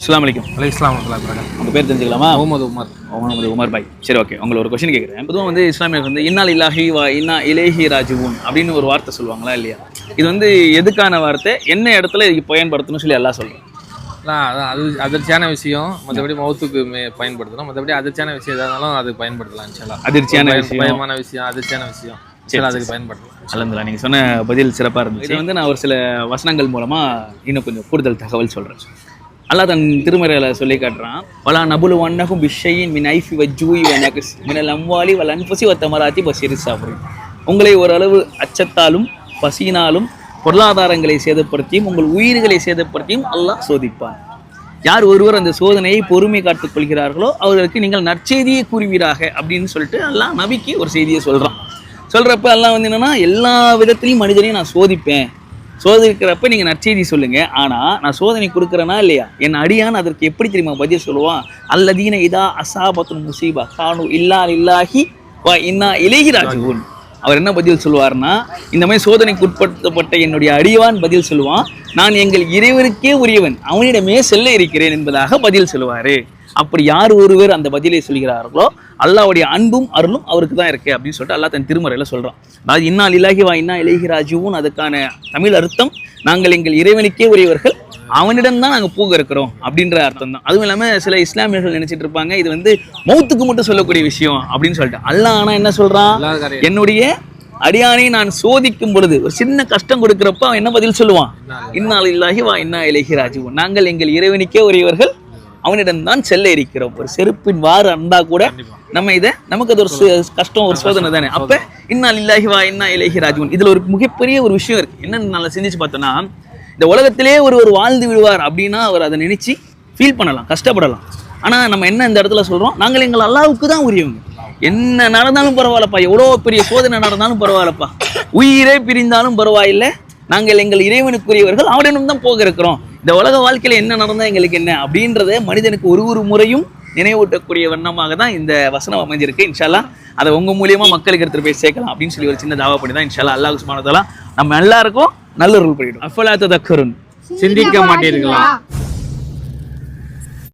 அஸ்ஸலாமு அலைக்கும். அலை இஸ்லாம் உங்கள் பேர் தெரிஞ்சுக்கலாமா? முகமது உமர். முகமது உமர் பாய். சரி ஓகே உங்களை ஒரு கொஸ்டின் கேட்குறேன் பொதுவாக வந்து இஸ்லாமியர் வந்து இன்னால் இல்லாஹி வா இன்னா இலேஹி ராஜுவூன் அப்படின்னு ஒரு வார்த்தை சொல்லுவாங்களா இல்லையா? இது வந்து எதுக்கான வார்த்தை? என்ன இடத்துல இதுக்கு பயன்படுத்தணும்னு சொல்லி எல்லாம் சொல்கிறேன் அதான் அது அதிர்ச்சியான விஷயம். மற்றபடி மௌத்துக்கு மே பயன்படுத்தலாம் மற்றபடி அதிர்ச்சியான விஷயம் இருந்தாலும் அது பயன்படுத்தலாம் இன்ஷால்லா அதிர்ச்சியான பயமான விஷயம் அதிர்ச்சியான விஷயம். இன்ஷால்லா அதுக்கு பயன்படுத்தலாம். அலந்துலா நீங்கள் சொன்ன பதில் சிறப்பாக இருந்துச்சு. இது வந்து நான் ஒரு சில வசனங்கள் மூலமாக இன்னும் கொஞ்சம் கூடுதல் தகவல் சொல்கிறேன் அல்லாஹ் தன் திருமறையில் சொல்லி காட்டுறான். வலா நபுலு வண்ணகும் பிஷையின் மின் ஐஃபி வஜ்ஜூய் வனகஸ் மினல் அம்வாலி வல் அன்பசி வத்தமராத்தி பசிரி சாப்பிடும் உங்களை ஓரளவு அச்சத்தாலும் பசியினாலும் பொருளாதாரங்களை சேதப்படுத்தியும் உங்கள் உயிர்களை சேதப்படுத்தியும் அல்லாஹ் சோதிப்பான். யார் ஒருவர் அந்த சோதனையை பொறுமை காத்துக் கொள்கிறார்களோ அவர்களுக்கு நீங்கள் நற்செய்தியை கூறுவீராக அப்படின்னு சொல்லிட்டு எல்லாம் நபிக்கு ஒரு செய்தியை சொல்கிறான் சொல்கிறப்ப எல்லாம் வந்து என்னென்னா எல்லா விதத்திலையும் மனிதனையும் நான் சோதிப்பேன். சோதிக்கிறப்ப நீங்க நற்செய்தி சொல்லுங்க. ஆனா நான் சோதனை கொடுக்குறேனா இல்லையா? என் அடியான் அதற்கு எப்படி தெரியுமா பதில் சொல்லுவான்? அல்லதீன இதா அசாபத்துன் முசீபா கானு இல்லா இல்லாஹி வா இன்னா இலேஹி அவர் என்ன பதில் சொல்லுவார்னா இந்த மாதிரி சோதனைக்கு உட்படுத்தப்பட்ட என்னுடைய அடிவான் பதில் சொல்லுவான். நான் எங்கள் இறைவருக்கே உரியவன். அவனிடமே செல்ல இருக்கிறேன் என்பதாக பதில் சொல்லுவாரு. அப்படி யார் ஒருவர் அந்த பதிலை சொல்கிறார்களோ அல்லாஹ்வுடைய அன்பும் அருளும் அவருக்கு தான் இருக்கு அப்படின்னு சொல்லிட்டு அல்லாஹ் தன் திருமறையில சொல்றான். அதாவது இன்னா இலாகி வா இன்னா இலகி ராஜுவும் அதுக்கான தமிழ் அர்த்தம் நாங்கள் எங்கள் இறைவனுக்கே உரியவர்கள் அவனிடம் தான் நாங்கள் பூக இருக்கிறோம் அப்படின்ற அர்த்தம் தான். அதுவும் இல்லாமல் சில இஸ்லாமியர்கள் நினைச்சிட்டு இருப்பாங்க இது வந்து மௌத்துக்கு மட்டும் சொல்லக்கூடிய விஷயம் அப்படின்னு சொல்லிட்டு. அல்லாஹ் ஆனா என்ன காரியம் என்னுடைய அடியானை நான் சோதிக்கும் பொழுது ஒரு சின்ன கஷ்டம் கொடுக்கிறப்ப அவன் என்ன பதில் சொல்லுவான்? இன்னால் இல்லாஹி வா இன்னா இலகி ராஜுவன் நாங்கள் எங்கள் இறைவனுக்கே உரியவர்கள் அவனிடம் தான் செல்ல இருக்கிறோம். ஒரு செருப்பின் வாறு அந்தா கூட நம்ம இதை நமக்கு அது ஒரு கஷ்டம் ஒரு சோதனை தானே. அப்ப இன்னால் இல்லாஹி வா இன்னா இலகி ராஜுவன் இதுல ஒரு மிகப்பெரிய ஒரு விஷயம் இருக்கு. என்னன்னு நல்லா சிந்திச்சு பார்த்தோன்னா இந்த உலகத்திலே ஒரு ஒரு வாழ்ந்து விடுவார் அப்படின்னா அவர் அதை நினைச்சு ஃபீல் பண்ணலாம் கஷ்டப்படலாம். ஆனா நம்ம என்ன இந்த இடத்துல சொல்றோம்? நாங்கள் எங்கள் அல்லாவுக்கு தான் உரியவங்க. என்ன நடந்தாலும் பரவாயில்லப்பா. எவ்வளோ பெரிய சோதனை நடந்தாலும் பரவாயில்லப்பா. உயிரே பிரிந்தாலும் பரவாயில்லை. நாங்கள் எங்கள் இறைவனுக்குரியவர்கள் அவரிடம் தான் போக இருக்கிறோம். இந்த உலக வாழ்க்கையில என்ன நடந்தா எங்களுக்கு என்ன அப்படின்றத மனிதனுக்கு ஒரு ஒரு முறையும் நினைவூட்டக்கூடிய வண்ணமாக தான் இந்த வசனம் அமைஞ்சிருக்கு. இன்ஷால்லா அதை உங்க மூலியமா மக்களுக்கு எடுத்துட்டு போய் சேர்க்கலாம் அப்படின்னு சொல்லி ஒரு சின்ன தாவா பண்ணி தான் இன்ஷால்லா அல்லாஹ் சுப்ஹானஹு நம்ம எல்லாருக்கும் நல்ல ரூல் பண்ணிடும் அஃபலா தக்கருன் சிந்திக்க மாட்டீர்களா?